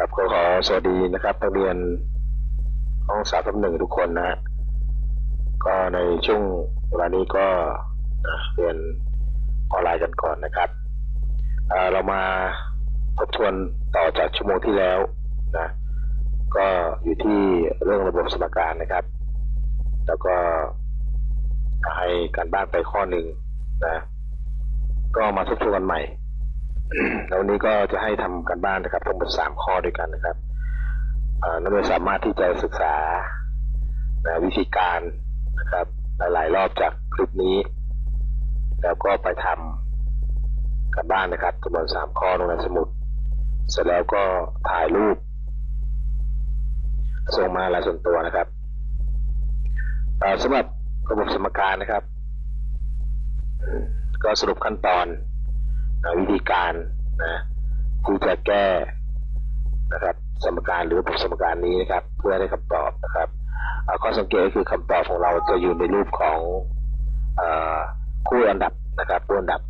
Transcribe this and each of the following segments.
ครับก็ขอสวัสดีนะครับนักเรียนห้องสามทับหนึ่งทุกคนนะฮะก็ในช่วงเวลานี้ก็เรียนออนไลน์กันก่อนนะครับเออเรามาทบทวนต่อจากชั่วโมงที่แล้วนะก็อยู่ที่เรื่องระบบสมการนะครับ แล้วก็ให้การบ้านไปข้อหนึ่งนะก็มาทบทวนกันใหม่ แล้ววันนี้ก็จะให้ทำกันบ้านนะครับ ทั้งหมดสามข้อด้วยกันนะครับเอ่นักเรียนสามารถที่จะศึกษาวิธีการนะครับ หลาย ๆ รอบจากคลิปนี้ แล้วก็ไปทำกันบ้านนะครับจำนวนสามข้อลงในสมุด เสร็จแล้วก็ถ่ายรูปส่งมาลายส่วนตัวนะครับสำหรับระบบสมการนะครับ ก็สรุปขั้นตอน วิธีการนะที่จะแก้นะครับสมการหรือระบบสมการนี้นะครับ เพื่อได้คำตอบนะครับข้อสังเกตก็คือคำตอบของเราจะอยู่ในรูปของอคู่อันดับนะครับคู่อันดับ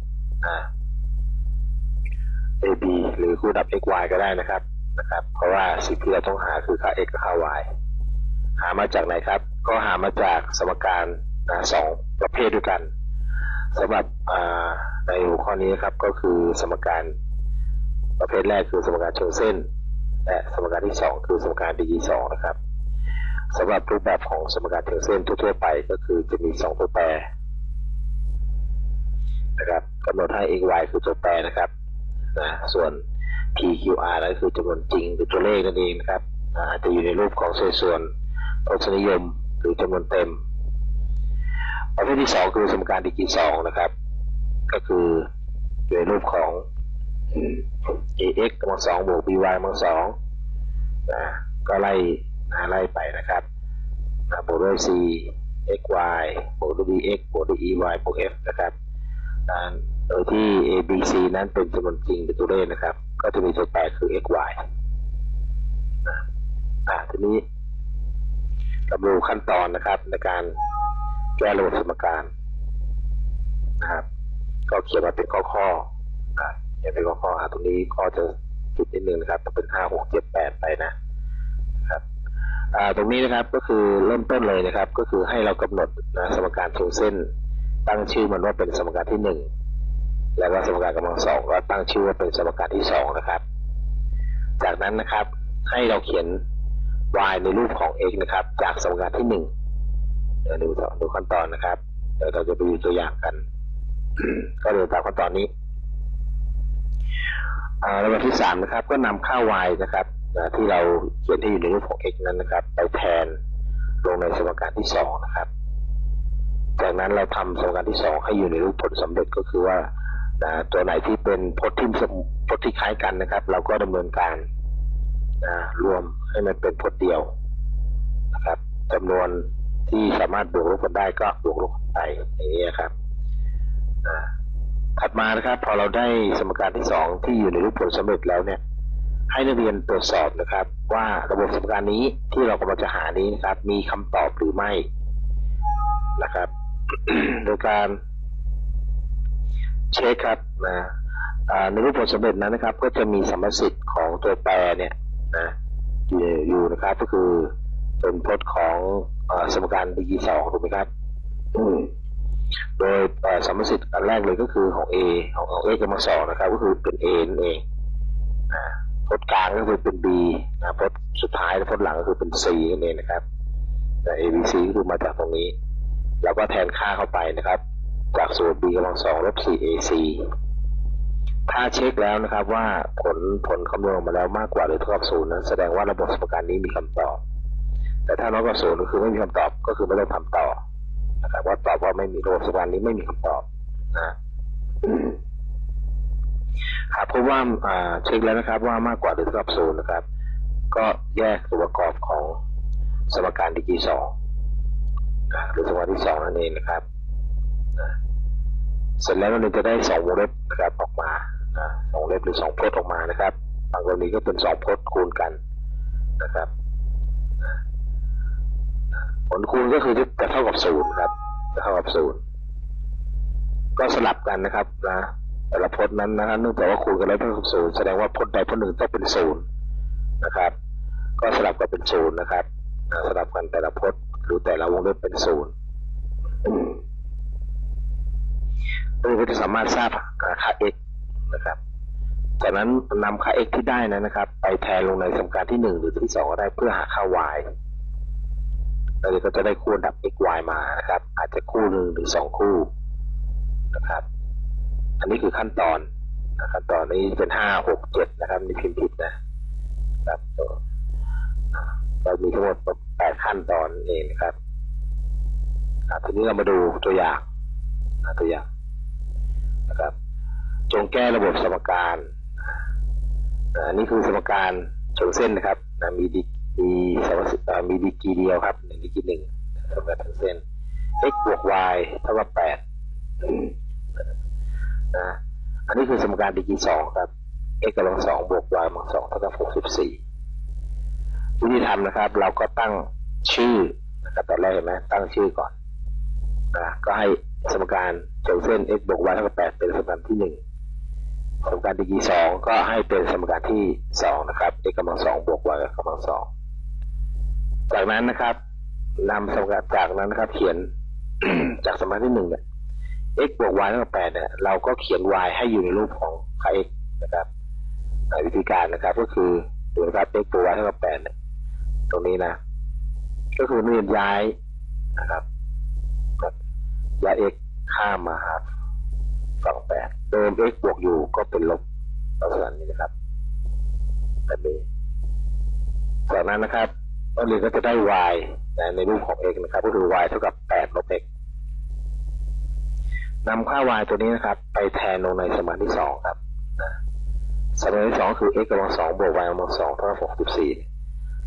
a b หรือคู่อันดับ x y ก็ได้นะครับนะครับ เพราะว่าสิ่งที่เราต้องหาคือค่า x กับค่า y หามาจากไหนครับ ก็หามาจากสมการนะสองประเภทด้วยกัน สำหรับในหัวข้อนี้นะครับก็คือสมการประเภทแรกคือสมการเชิงเส้น และสมการที่สองคือสมการดีกีสองนะครับสำหรับรูปแบบของสมการเชิงเส้นทั่วๆไปก็คือจะมีสองตัวแปรนะครับกำหนดให้ x y คือตัวแปรนะครับนะส่วน p q r นั่นคือจำนวนจริงหรือตัวเลขนั่นเองนะครับอาจจะอยู่ในรูปของเศษส่วนทศนิยมหรือจำนวนเต็ม ประเภทที่สองคือสมการดีกีสองนะครับ ก็คืออยู่ในรูปของ ax กำลังสองบวก by กำลังสองนะก็ไล่นะไล่ไปนะครับนะบวกด้วย c x y บวกด้วย bx บวกด้วย ey บวก f นะครับนะโดยที่ a b c นั้นเป็นจำนวนจริงเป็นตัวเลขนะครับ ก็จะมีตัวแปรคือ x y นะทีนี้เราดูขั้นตอนนะครับในการ แก้ระบบสมการนะครับ ก็เขียนมาเป็นข้อข้อนะเขียนเป็นข้อข้อๆอ่าตรงนี้ข้อจะผิดนิดนึงนะครับต้องเป็นห้าหกเจ็ดแปดไปนะครับอ่าตรงนี้นะครับก็คือเริ่มต้นเลยนะครับ ก็คือให้เรากำหนดนะสมการเชิงเส้น ตั้งชื่อมันว่าเป็นสมการที่หนึ่งแล้วก็สมการกำลังสองก็ตั้งชื่อว่าเป็นสมการที่สองนะครับ จากนั้นนะครับให้เราเขียน y ในรูปของ x นะครับ จากสมการที่หนึ่ง เดี๋ยวดูดูขั้นตอนนะครับ เดี๋ยวเราจะไปดูตัวอย่างกัน ก็เดินตามขั้นตอนนี้อ่าระดับที่สามนะครับ ก็นำค่า y นะครับที่เราเขียนที่อยู่ในรูปของ x นั้นนะครับ ไปแทนลงในสมการที่สองนะครับ จากนั้นเราทำสมการที่สองให้อยู่ในรูปผลสำเร็จก็คือว่าตัวไหนที่เป็นพจน์ที่สมพจน์ที่คล้ายกันนะครับ เราก็ดำเนินการรวมให้มันเป็นพจน์เดียวนะครับจำนวน ที่สามารถบวกลบกันได้ก็บวกลบกันไปอย่างนี้ครับถัดมานะครับ พอเราได้สมการที่สองที่อยู่ในรูปผลสำเร็จแล้วเนี่ย ให้นักเรียนตรวจสอบนะครับ ว่าระบบสมการนี้ที่เรากำลังจะหานี้นะครับ มีคำตอบหรือไม่นะครับ โดยการเช็คครับนะในรูปผลสำเร็จนั้นนะครับ ก็จะมีสมสิทธิ์ของตัวแปรเนี่ยนะอยู่นะครับก็คือเป็นพจน์ของ สมการดีกรีสองถูกไหมครับ อืมโดยเอ่อสัมประสิทธิ์อันแรกเลยก็คือของ A ของของ A กำลังสองนะครับ ก็คือเป็น A นั่นเองอ่าพจน์กลางก็คือเป็น B นะพจน์สุดท้ายและพจน์หลังก็คือเป็น C นั่นเองนะครับแต่ A B C ก็คือมาจากตรงนี้ แล้วก็แทนค่าเข้าไปนะครับ จากส่วน B กำลังสองลบ 4 AC ถ้าเช็คแล้วนะครับว่าผลผลคำนวณออกมาแล้วมากกว่าหรือเท่ากับศูนย์นั้นแสดงว่าระบบสมการนี้มีคำตอบ แต่ถ้าน้อยกว่าศูนย์ก็คือไม่มีคำตอบก็คือไม่ต้องทำต่อนะครับว่าตอบว่าไม่มีระบบสมการนี้ไม่มีคำตอบนะหากพบว่าเช็คแล้วนะครับ ว่ามากกว่าหรือเท่ากับศูนย์นะครับ ก็แยกตัวประกอบของสมการดีกีสองนะหรือสมการที่สองนั่นเองนะครับเสร็จแล้วเราจะได้สองวงเล็บนะครับออกมาสองเล็บหรือสองพจน์ออกมานะครับบางกรณีก็เป็นสองพจน์คูณกันนะครับ ผลคูณก็คือจะเท่ากับศูนย์ครับจะเท่ากับศูนย์ก็สลับกันนะครับนะแต่ละพจน์นั้นนะครับเนื่องจากว่าคูณกันแล้วเท่ากับศูนย์แสดงว่าพจน์ใดพจน์หนึ่งต้องเป็นศูนย์นะครับ ก็สลับกันเป็นศูนย์นะครับสลับกันแต่ละพจน์หรือแต่ละวงเล็บเป็นศูนย์เราก็จะสามารถทราบค่า x นะครับ จากนั้นนำค่า x ที่ได้นั้นนะครับ ไปแทนลงในสมการที่หนึ่งหรือที่สองก็ได้เพื่อหาค่า y เราก็จะได้คู่ดับ x y มานะครับ อาจจะคู่หนึ่งหรือสองคู่นะครับ อันนี้คือขั้นตอนนะขั้นตอนนี้เป็นห้าหกเจ็ดนะครับมีพิมพ์ผิดนะครับเรามีทั้งหมดแปดขั้นตอนเองนะครับทีนี้เรามาดูตัวอย่างตัวอย่างนะครับ จงแก้ระบบสมการอันนี้คือสมการเชิงเส้นนะครับมีดี มีสมอ่ามีดีกีเดียวครับหนึ่งดีกีหนึ่งสมการเชิงเส้น x บวก y เท่ากับแปดนะอันนี้คือสมการดีกีสองครับ x กำลังสองบวก y กำลังสองเท่ากับหกสิบสี่วิธีทำนะครับ เราก็ตั้งชื่อนะครับตอนแรกเห็นไหมตั้งชื่อก่อนนะก็ให้สมการเชิงเส้น x บวก y เท่ากับแปดเป็นสมการที่หนึ่งสมการดีกีสองก็ให้เป็นสมการที่สองนะครับ x กำลังสองบวก y กำลังสอง จากนั้นนะครับนำสมการจากนั้นนะครับ เขียนจากสมการที่หนึ่งเนี่ย x บวก y เท่ากับแปดเนี่ย เราก็เขียน y ให้อยู่ในรูปของค่า x นะครับอ่วิธีการนะครับ ก็คือดูนะครับ x บวก y เท่ากับแปดเนี่ย ตรงนี้นะ ก็คือเรียนย้ายนะครับย้าย x ข้ามมาหาฝั่งแปดเดิม x บวกอยู่ก็เป็นลบลักษณะนี้นะครับแบบนี้จากนั้นนะครับ กเรียก็จะได้ y นะในรูปของ x นะครับ ก็คือ y เท่ากับแปดลบ x นำค่า y ตัวนี้นะครับ ไปแทนลงในสมการที่สองครับนะสมการที่สองคือ x กำลังสองบวก y กำลังสองเท่ากับหกสิบสี่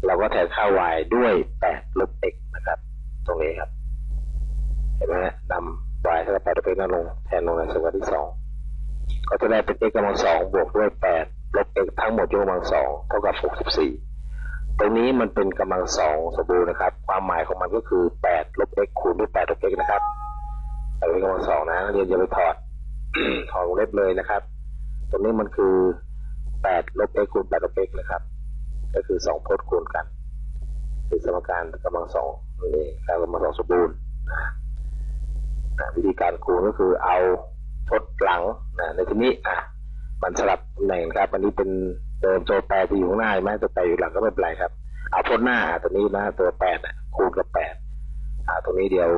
เราก็แทนค่า y ด้วยแปดลบ x นะครับ ตรงนี้ครับ เห็นไหมฮะนำ y เท่ากับแปดลบ x นั่นลงแทนลงในสมการที่สองก็จะได้เป็น x กำลังสองบวกด้วยแปดลบ x ทั้งหมดยกกำลังสองเท่ากับหกสิบสี่ ตรงนี้มันเป็นกำลังสองสมบูรณ์นะครับ ความหมายของมันก็คือแปดลบ x คูณด้วยแปดลบ x นะครับแต่เป็นกำลังสองนะเรียนอย่าไปถอดถอดวงเล็บเลยนะครับ ตรงนี้มันคือแปดลบ x คูณแปดลบ x นะครับ ก็คือสองพจน์คูณกัน คือสมการกำลังสองนี่การกำลังสองสมบูรณ์นะวิธีการคูณก็คือเอาพจน์หลังนะในที่นี้อะมันสลับตำแหน่งครับ อันนี้เป็น เดิมตัวแปรที่อยู่ข้างหน้าใช่ไหมตัวแปรอยู่หลังก็ไม่เป็นไรครับ เอาพจน์หน้าตัวนี้นะตัวแปดคูณกับแปดอ่าตรงนี้เดี๋ยว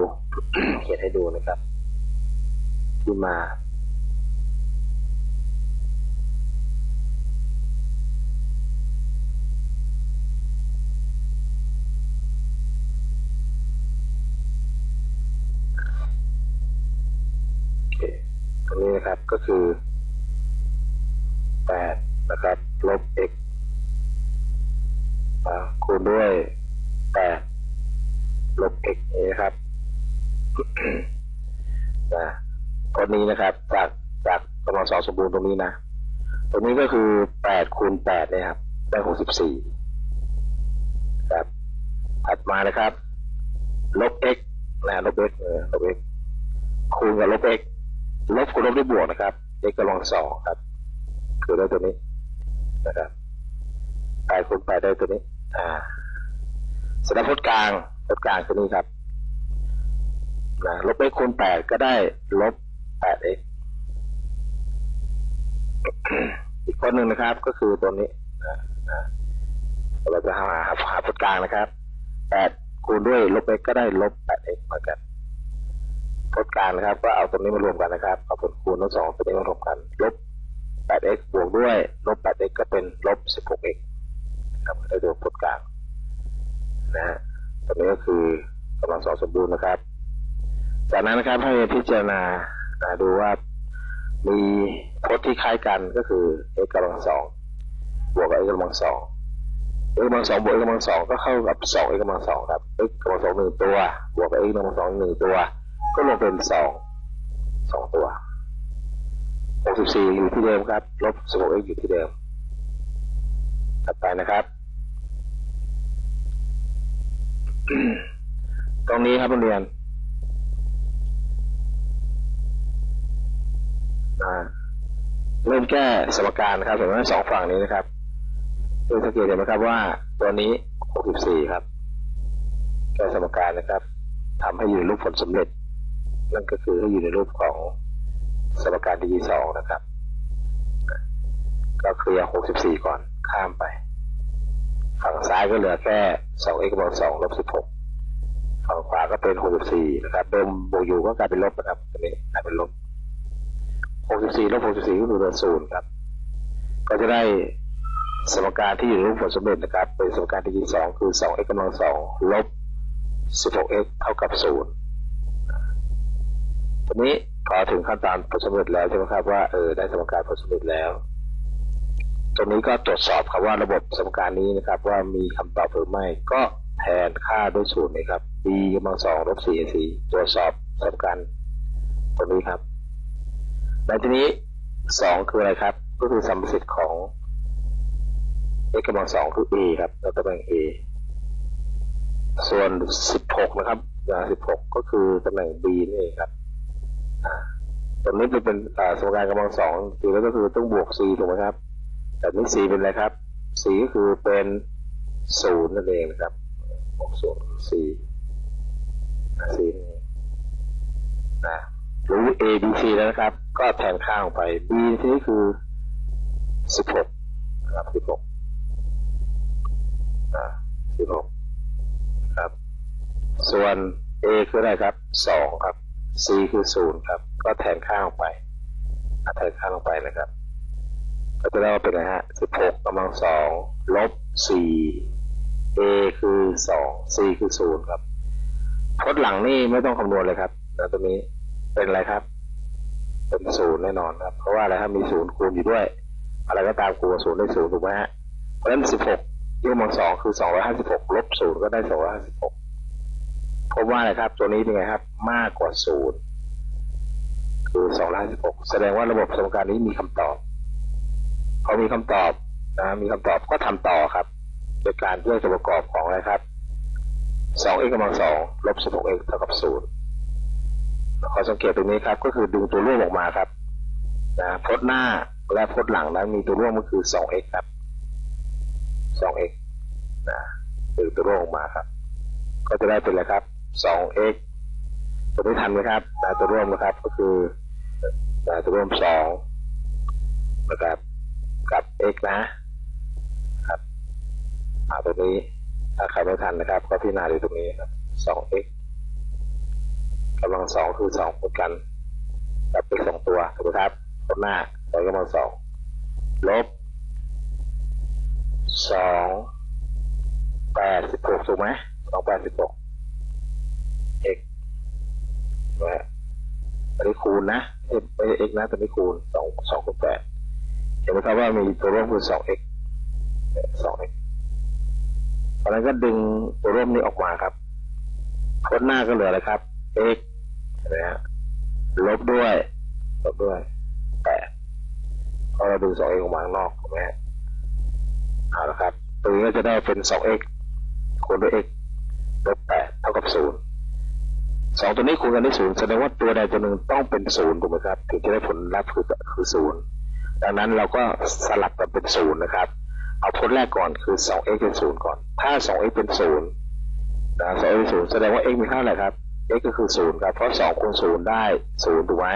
เขียนให้ดูนะครับ ที่มาตรงนี้นะครับก็คือแปด นะครับลบ x อ่าคูณด้วยแปดลบ x นี่นะครับนะก้อนนี้นะครับ จากจากกำลังสองสมบูรณ์ตรงนี้นะ ตรงนี้ก็คือแปดคูณแปดเนี่ยครับ ได้หกสิบสี่ครับถัดมานะครับ ลบ x นะลบ x เออลบ x คูณกับลบ x ลบคูณลบด้วยบวกนะครับ x กำลังสองครับ คือได้ตัวนี้ นะครับแปดคูณแปดได้ตัวนี้ อ่าสำหรับพจน์กลางพจน์กลางตัวนี้ครับนะลบ x คูณแปดก็ได้ลบแปด x อีกคนหนึ่งนะครับ ก็คือตัวนี้นะนะเราจะหาหาหาพจน์กลางนะครับแปดคูณด้วยลบ x ก็ได้ลบแปด x เหมือนกันพจน์กลางนะครับ ก็เอาตัวนี้มารวมกันนะครับเอาผลคูณทั้งสองตัวนี้มารวมกัน ลบ 8x บวกด้วยลบ 8x ก็เป็นลบ 16x ครับได้ตัวพจน์กลางนะฮะตัวนี้ก็คือกำลังสองสมบูรณ์นะครับ จากนั้นนะครับให้พิจารณาอ่าดูว่ามีพจน์ที่คล้ายกันก็คือ x กำลังสองบวกกับ x กำลังสอง x กำลังสองบวก x กำลังสองก็เข้ากับสอง x กำลังสองครับ x กำลังสองหนึ่งตัว บวกกับ x กำลังสองหนึ่งตัว ก็รวมเป็นสองสองตัว หกสิบสี่อยู่ที่เดิมครับ ลบสิบหก x อยู่ที่เดิมถัดไปนะครับ ตรงนี้ครับนักเรียนเริ่มแก้สมการนะครับสมมติว่าสองฝั่งนี้นะครับคือสังเกตเห็นไหมครับว่าตัวนี้ 64 ครับ แก้สมการนะครับทำให้อยู่ในรูปผลสำเร็จ นั่นก็คือให้อยู่ในรูปของ สมการที่สองนะครับ ก็เคลียร์64ก่อนข้ามไป ฝั่งซ้ายก็เหลือแค่ 2x กำลัง2ลบ16ฝั่งขวาก็เป็น64นะครับเดิมบวกอยู่ก็กลายเป็นลบนะครับตรงนี้กลายเป็นลบ64ลบ64ก็คือเหลือศูนย์ครับ ก็จะได้สมการที่อยู่ในรูปผลสำเร็จนะครับ เป็นสมการที่สองคือ 2x กำลัง2ลบ 16x เท่ากับศูนย์ทีนี้ พอถึงขั้นตอนผลสำเร็จแล้วใช่ไหมครับว่าเออได้สมการผลสำเร็จแล้ว ตรงนี้ก็ตรวจสอบครับว่าระบบสมการนี้นะครับ ว่ามีคำตอบหรือไม่ ก็แทนค่าด้วยศูนย์นะครับ b กำลังสองลบ 4ac ตรวจสอบสมการตรงนี้ครับในทีนี้สองคืออะไรครับ ก็คือสัมสิทธิ์ของ x กำลังสองคือ a ครับเราตำแหน่ง a ส่วน16นะครับ16ก็คือตำแหน่ง b นี่เองครับ ตรงนี้จะเป็นสมการกำลังสองจริงแล้วก็คือต้องบวก c ถูกไหมครับแต่นี่ c เป็นอะไรครับ c ก็คือเป็นศูนย์นั่นเองนะครับบวกศูนย์ c c นี่นะรู้ a b c แล้วนะครับ ก็แทนค่าลงไป b ที่นี่คือ16นะครับ16อ่า16ครับ ส่วน a คืออะไรครับ2ครับ c คือ0ครับ ก็แทนค่าลงไปแทนค่าลงไปนะครับ ก็จะได้ว่าเป็นอะไรฮะ16กกำลัง2ลบ4 a คือ2 c คือ0ครับพจน์หลังนี่ไม่ต้องคำนวณเลยครับนะตรงนี้เป็นอะไรครับ เป็นศูนย์แน่นอนครับ เพราะว่าอะไรครับมีศูนย์คูณอยู่ด้วย อะไรก็ตามคูณศูนย์ได้ศูนย์ถูกไหมฮะเพราะฉะนั้น16ยกกำลังสองคือ256ลบศูนย์ก็ได้256พบหก ว่าอะครับ ตัวนี้เป็นไงครับ มากกว่าศูนย์คือ256แสดงว่าระบบสมการนี้มีคำตอบพอมีคำตอบนะ มีคำตอบก็ทำต่อครับโดยการเลือกส่วนประกอบของอะไรครับ 2x กำลังสองลบ 16x เอ็กท่ากับศูนย์ขอสังเกตตรงนี้ครับ ก็คือดึงตัวร่วมออกมาครับ นะพจน์หน้าและพจน์หลังนั้นมีตัวร่วมก็คือ 2x ครับ 2x นะดึงตัวร่วมออกมาครับ ก็จะได้เป็นอะไรครับ 2x ตัวนี้ทันไหมครับนะตัวร่วมนะครับ ก็คือนะตัวร่วม2นะครับกับ x นะครับอ่าตัวนี้ถ้าใครไม่ทันนะครับ ก็พิจารณาดูตรงนี้ครับ 2x กำลังสองคือสองเหมือนกัน กับเป็นสองตัวถูกไหมครับคนหน้าสองกำลังสองลบสองแปดสิบหกถูกไหมสองแปดสิบหกเอก นะอันนี้คูณนะไม่ใช่เอ็กนะแต่นี้คูณสองสองคูณแปดเห็นไหมครับว่ามีตัวร่วมคือสองเอ็กสองเอ็กเพราะนั้นก็ดึงตัวร่วมนี้ออกมาครับคนหน้าก็เหลืออะไรครับเอ็กนะฮะลบด้วยลบด้วยแปดพอเราดูสอง x ออกมาข้างนอกถูกไหมฮะเอาละครับตรงนี้ก็จะได้เป็นสอง x คูณด้วย x ลบแปดเท่ากับศูนย์ สองตัวนี้คูณกันได้ศูนย์แสดงว่าตัวใดตัวหนึ่งต้องเป็นศูนย์ถูกไหมครับถึงจะได้ผลลัพธ์คือคือศูนย์ดังนั้นเราก็สลับกันเป็นศูนย์นะครับ เอาผลแรกก่อนคือ 2x เป็นศูนย์ก่อน ถ้า 2x เป็นศูนย์นะ 2x เป็นศูนย์แสดงว่า x มีค่าอะไรครับ x ก็คือศูนย์ครับเพราะสองคูณศูนย์ได้ศูนย์ถูกไหม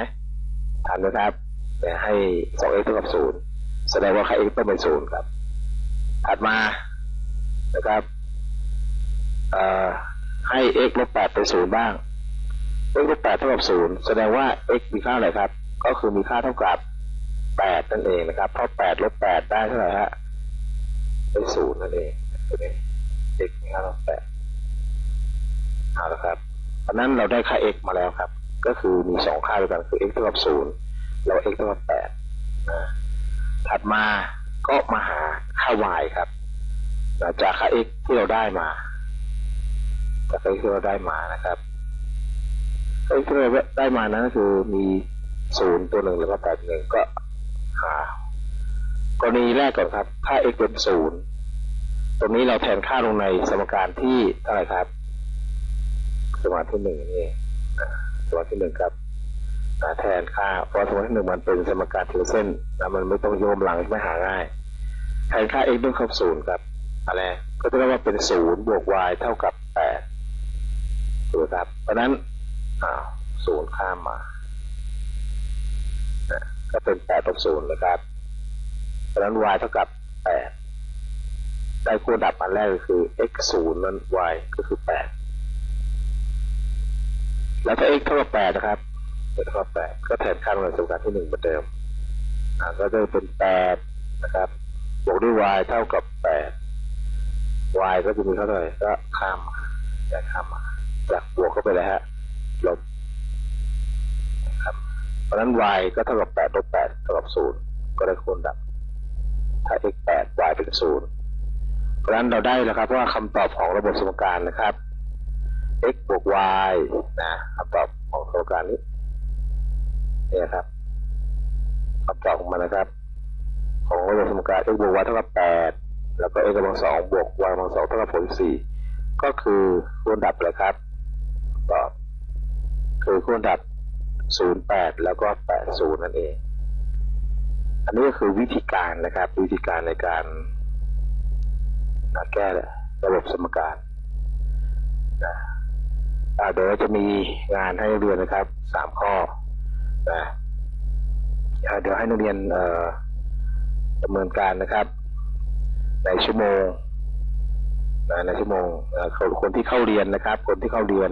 ทันนะครับแต่ให้สอง x เท่ากับศูนย์แสดงว่าค่า x ต้องเป็นศูนย์ครับถัดมานะครับให้ x ลบแปดเป็นศูนย์บ้าง x ลบแปดเท่ากับศูนย์แสดงว่า x มีค่าอะไรครับ ก็คือมีค่าเท่ากับแปดนั่นเองนะครับ เพราะแปดลบแปดได้เท่าไหร่ฮะเป็นศูนย์นั่นเองตัวนี้ x มีค่าเท่าแปดเอาละครับเพราะนั้นเราได้ค่า x มาแล้วครับ ก็คือมีสองค่าด้วยกันคือ x เท่ากับศูนย์แล้ว x เท่ากับแปดนะถัดมาก็มาหาค่า y ครับจากค่า x ที่เราได้มาจากค่า x ที่เราได้มานะครับ ค่า x ที่เราได้มานั้นก็คือมีศูนย์ตัวหนึ่งแล้วก็แปดหนึ่งก็หากรณีแรกก่อนครับ ค่า x เป็นศูนย์ตรงนี้เราแทนค่าลงในสมการที่เท่าไหร่ครับ สมการที่หนึ่งนี่สมการที่หนึ่งครับแทนค่าเพราะสมการที่หนึ่งมันเป็นสมการทีละเส้นนะมันไม่ต้องโยมหลังไม่หาง่ายแทนค่า x ต้องครบศูนย์ครับอะไรก็จะได้ว่าเป็นศูนย์บวก y เท่ากับแปดถูกไหมครับ เพราะนั้น อ้าวศูนย์ข้ามมานะก็เป็นแปดลบศูนย์นะครับเพราะนั้น y เท่ากับแปดได้คู่ดับอันแรกก็คือ x ศูนย์นั้น y ก็คือแปดแล้วถ้า x เท่ากับแปดนะครับเท่ากับแปดก็แทนค่าในสมการที่หนึ่งเหมือนเดิมอ่าก็จะเป็นแปดนะครับ บวกด้วย y เท่ากับแปด y ก็จะมีเท่าไหร่ก็ข้ามมาจากข้ามมาจากบวกเข้าไปเลยฮะ ลบครับเพราะฉะนั้น y ก็เท่ากับแปดลบแปดเท่ากับศูนย์ก็ได้คูณดับ ถ้า x แปด y เป็นศูนย์เพราะฉะนั้นเราได้แล้วครับว่าคำตอบของระบบสมการนะครับ x บวก y นะคำตอบของสมการนี้เนี่ยครับคำตอบของมันนะครับ ของระบบสมการ x บวก y เท่ากับแปดแล้วก็ x กำลังสองบวก y กำลังสองเท่ากับผลสี่ก็คือคูณดับเลยครับตอบ คือคูณดับศูนย์แปดแล้วก็แปดศูนย์นั่นเอง อันนี้ก็คือวิธีการนะครับ วิธีการในการแก้ระบบสมการนะเดี๋ยวจะมีงานให้เรียนนะครับสามข้อนะเดี๋ยวให้นักเรียนดำเนินการนะครับ ในชั่วโมงในชั่วโมงคนที่เข้าเรียนนะครับ คนที่เข้าเรียน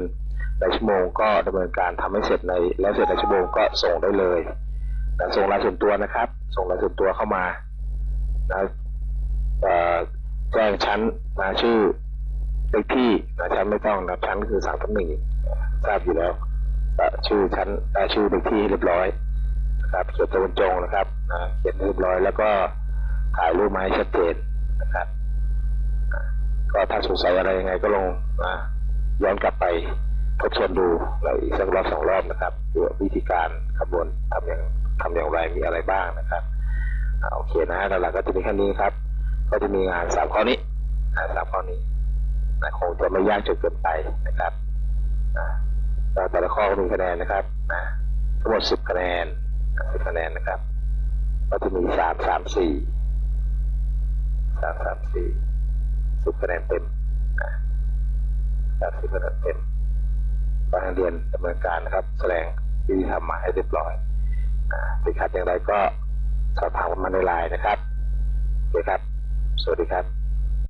ในชั่วโมงก็ดำเนินการทำให้เสร็จในแล้วเสร็จในชั่วโมงก็ส่งได้เลยนะส่งรายส่วนตัวนะครับ ส่งรายส่วนตัวเข้ามานะแจ้งชั้นมาชื่อเลขที่นะชั้นไม่ต้องนะชั้นคือสามทับหนึ่งทราบอยู่แล้วชื่อชั้นอ่าชื่อเลขที่เรียบร้อยนะครับเขียนตัวบรรจงนะครับนะเขียนเรียบร้อยแล้วก็ถ่ายรูปมาให้ชัดเจนนะครับก็ถ้าสงสัยอะไรยังไงก็ลงนะย้อนกลับไป ทบทวนดูเราอีกสักรอบสองรอบนะครับว่าวิธีการขบวนทำอย่างทำอย่างไรมีอะไรบ้างนะครับอโอเคนะหลักๆก็จะมีแค่นี้ครับ ก็จะมีงานสามข้อนี้งานสามข้อนี้นะคงจะไม่ยากจนเกินไปนะครับนะแต่ละข้อก็มีคะแนนนะครับนะทั้งหมดสิบคะแนนสิบคะแนนนะครับ ก็จะมีสามสามสี่สามสามสี่สิบคะแนนเต็มนะสามสิบคะแนนเต็ม ก็ให้เรียนดำเนินการนะครับ แสดงวิธีทำมาให้เรียบร้อยติดขัดอย่างไรก็สอบถามกันมาในไลน์นะครับโอเคครับ สวัสดีครับ